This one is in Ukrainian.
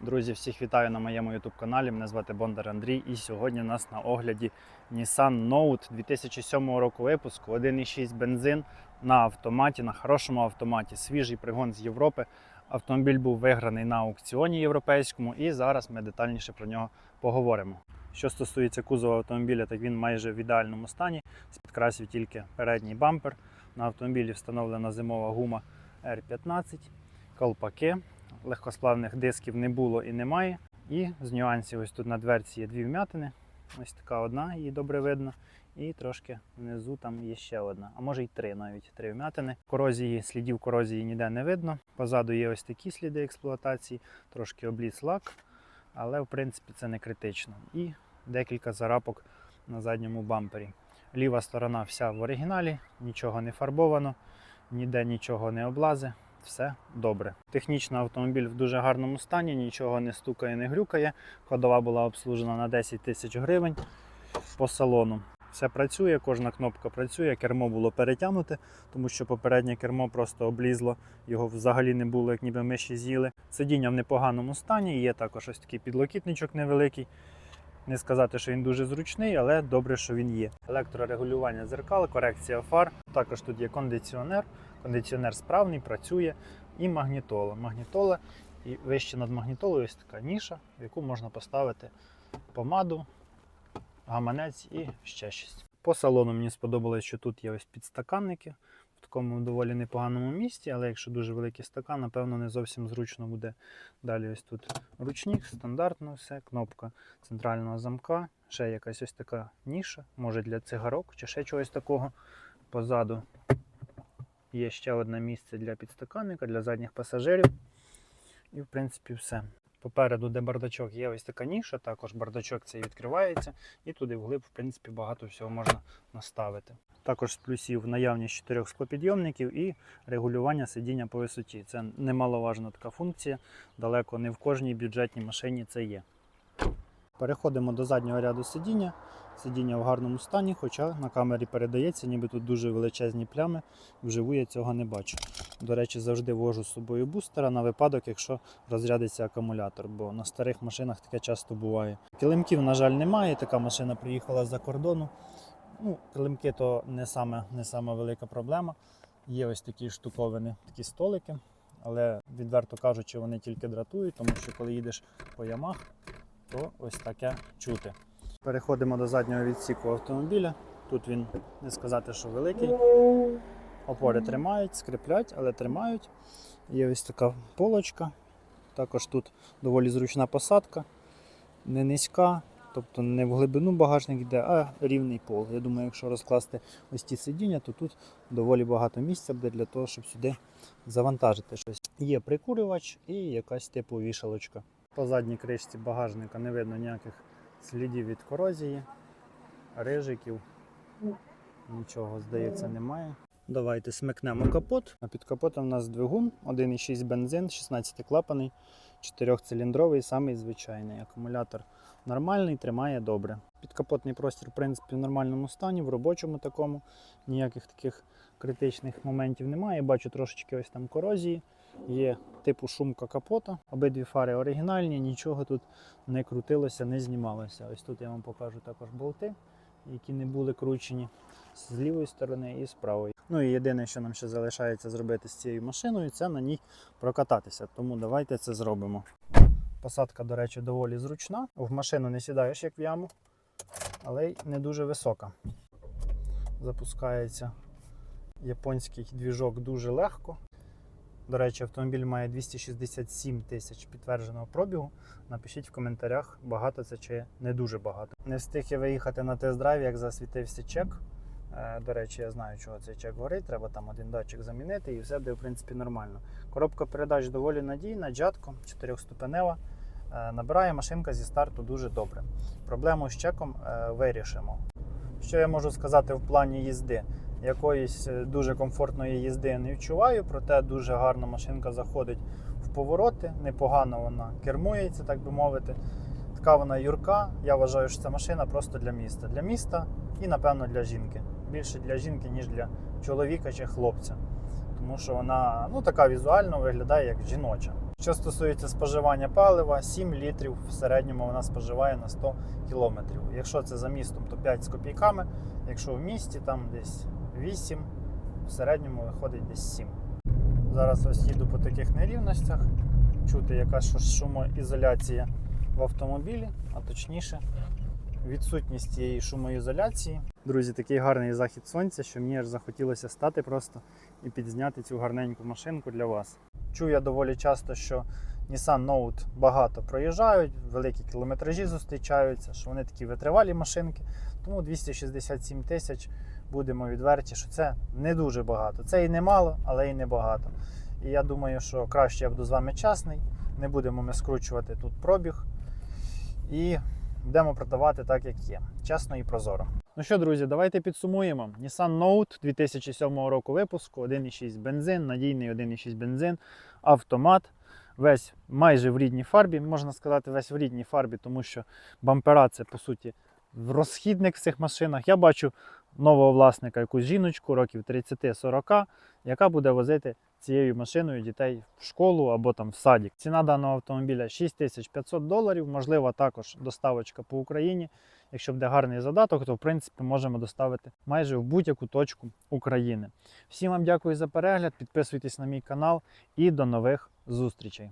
Друзі, всіх вітаю на моєму YouTube каналі. Мене звати Бондар Андрій. І сьогодні у нас на огляді Nissan Note 2007 року випуску 1,6 бензин на автоматі, на хорошому автоматі. Свіжий пригон з Європи. Автомобіль був виграний на аукціоні європейському, і зараз ми детальніше про нього поговоримо. Що стосується кузова автомобіля, так він майже в ідеальному стані. З підкрасів тільки передній бампер. На автомобілі встановлена зимова гума R15, колпаки. Легкосплавних дисків не було і немає. І з нюансів ось тут на дверці є дві вмятини. Ось така одна, її добре видно. І трошки внизу там є ще одна, а може й три навіть три вмятини. Корозії, слідів корозії ніде не видно. Позаду є ось такі сліди експлуатації, трошки обліз лак, але в принципі це не критично. І декілька зарапок на задньому бампері. Ліва сторона вся в оригіналі, нічого не фарбовано, ніде нічого не облазе все добре. Технічно автомобіль в дуже гарному стані, нічого не стукає, не грюкає. Ходова була обслужена на 10 тисяч гривень по салону. Все працює, кожна кнопка працює, кермо було перетягнуте, тому що попереднє кермо просто облізло, його взагалі не було, як ніби миші з'їли. Сидіння в непоганому стані, є також ось такий підлокітничок невеликий. Не сказати, що він дуже зручний, але добре, що він є. Електрорегулювання зеркал, корекція фар. Також тут є кондиціонер. Кондиціонер справний, працює. І магнітола. Магнітола і вище над магнітолою ось така ніша, в яку можна поставити помаду, гаманець і ще щось. По салону мені сподобалось, що тут є ось підстаканники в такому доволі непоганому місці, але якщо дуже великий стакан, напевно, не зовсім зручно буде. Далі ось тут ручник, стандартно все, кнопка центрального замка, ще якась ось така ніша, може для цигарок чи ще чогось такого. Позаду є ще одне місце для підстаканника, для задніх пасажирів. І, в принципі, все. Попереду, де бардачок, є ось така ніша, також бардачок цей відкривається, і туди вглиб, в принципі, багато всього можна наставити. Також з плюсів наявність чотирьох склопідйомників і регулювання сидіння по висоті. Це немаловажна така функція. Далеко не в кожній бюджетній машині це є. Переходимо до заднього ряду сидіння. Сидіння в гарному стані, хоча на камері передається, ніби тут дуже величезні плями. Вживу я цього не бачу. До речі, завжди вожу з собою бустера на випадок, якщо розрядиться акумулятор, бо на старих машинах таке часто буває. Килимків, на жаль, немає. Така машина приїхала з-за кордону. Ну, килимки то не саме, не саме велика проблема. Є ось такі штуковини, такі столики, але відверто кажучи, вони тільки дратують, тому що коли їдеш по ямах, то ось таке чути. Переходимо до заднього відсіку автомобіля. Тут він не сказати, що великий. Опори тримають, скріплять, але тримають. Є ось така полочка. Також тут доволі зручна посадка, не низька, тобто не в глибину багажник йде, а рівний пол. Я думаю, якщо розкласти ось ті сидіння, то тут доволі багато місця буде для того, щоб сюди завантажити щось. Є прикурювач і якась типу вішалочка. По задній кришці багажника не видно ніяких слідів від корозії, рижиків. Нічого, здається, немає. Давайте смикнемо капот. А під капотом у нас двигун 1,6 бензин, 16 клапаний, 4-циліндровий, самий звичайний. Акумулятор нормальний, тримає добре. Підкапотний простір, в принципі, в нормальному стані, в робочому такому. Ніяких таких критичних моментів немає. Бачу трошечки ось там корозії. Є типу шумка капота. Обидві фари оригінальні, нічого тут не крутилося, не знімалося. Ось тут я вам покажу також болти, які не були кручені з лівої сторони і з правої. Ну і єдине, що нам ще залишається зробити з цією машиною, це на ній прокататися. Тому давайте це зробимо. Посадка, до речі, доволі зручна. В машину не сідаєш як в яму, але й не дуже висока. Запускається японський двіжок дуже легко. До речі, автомобіль має 267 тисяч підтвердженого пробігу. Напишіть в коментарях, багато це чи не дуже багато. Не встиг я виїхати на тест-драйв, як засвітився чек. Е, До речі, я знаю, чого цей чек горить. Треба там один датчик замінити і все буде в принципі нормально. Коробка передач доволі надійна, джатко, 4-ступенева. Е, Набирає машинка зі старту дуже добре. Проблему з чеком е, вирішимо. Що я можу сказати в плані їзди? Якоїсь е, дуже комфортної їзди не відчуваю, проте дуже гарна машинка заходить в повороти, непогано вона кермується, так би мовити. Така вона юрка. Я вважаю, що ця машина просто для міста. Для міста і, напевно, для жінки. Більше для жінки, ніж для чоловіка чи хлопця. Тому що вона ну, така візуально виглядає як жіноча. Що стосується споживання палива, 7 літрів в середньому вона споживає на 100 кілометрів. Якщо це за містом, то 5 з копійками. Якщо в місті, там десь 8, в середньому виходить десь 7. Зараз ось їду по таких нерівностях. Чути, яка шумоізоляція в автомобілі, а точніше, відсутність цієї шумоізоляції. Друзі, такий гарний захід сонця, що мені аж захотілося стати просто і підзняти цю гарненьку машинку для вас. Чую я доволі часто, що Nissan Note багато проїжджають, великі кілометражі зустрічаються, що вони такі витривалі машинки. Тому 267 тисяч будемо відверті, що це не дуже багато. Це і не мало, але і не багато. І я думаю, що краще я буду з вами чесний. Не будемо ми скручувати тут пробіг. І будемо продавати так, як є. Чесно і прозоро. Ну що, друзі, давайте підсумуємо. Nissan Note 2007 року випуску, 1,6 бензин, надійний 1,6 бензин, автомат. Весь майже в рідній фарбі, можна сказати, весь в рідній фарбі, тому що бампера це по суті розхідник в цих машинах. Я бачу нового власника, якусь жіночку років 30-40, яка буде возити цією машиною дітей в школу або там в садик. Ціна даного автомобіля 6500 доларів. Можлива також доставочка по Україні. Якщо буде гарний задаток, то в принципі можемо доставити майже в будь-яку точку України. Всім вам дякую за перегляд. Підписуйтесь на мій канал і до нових зустрічей.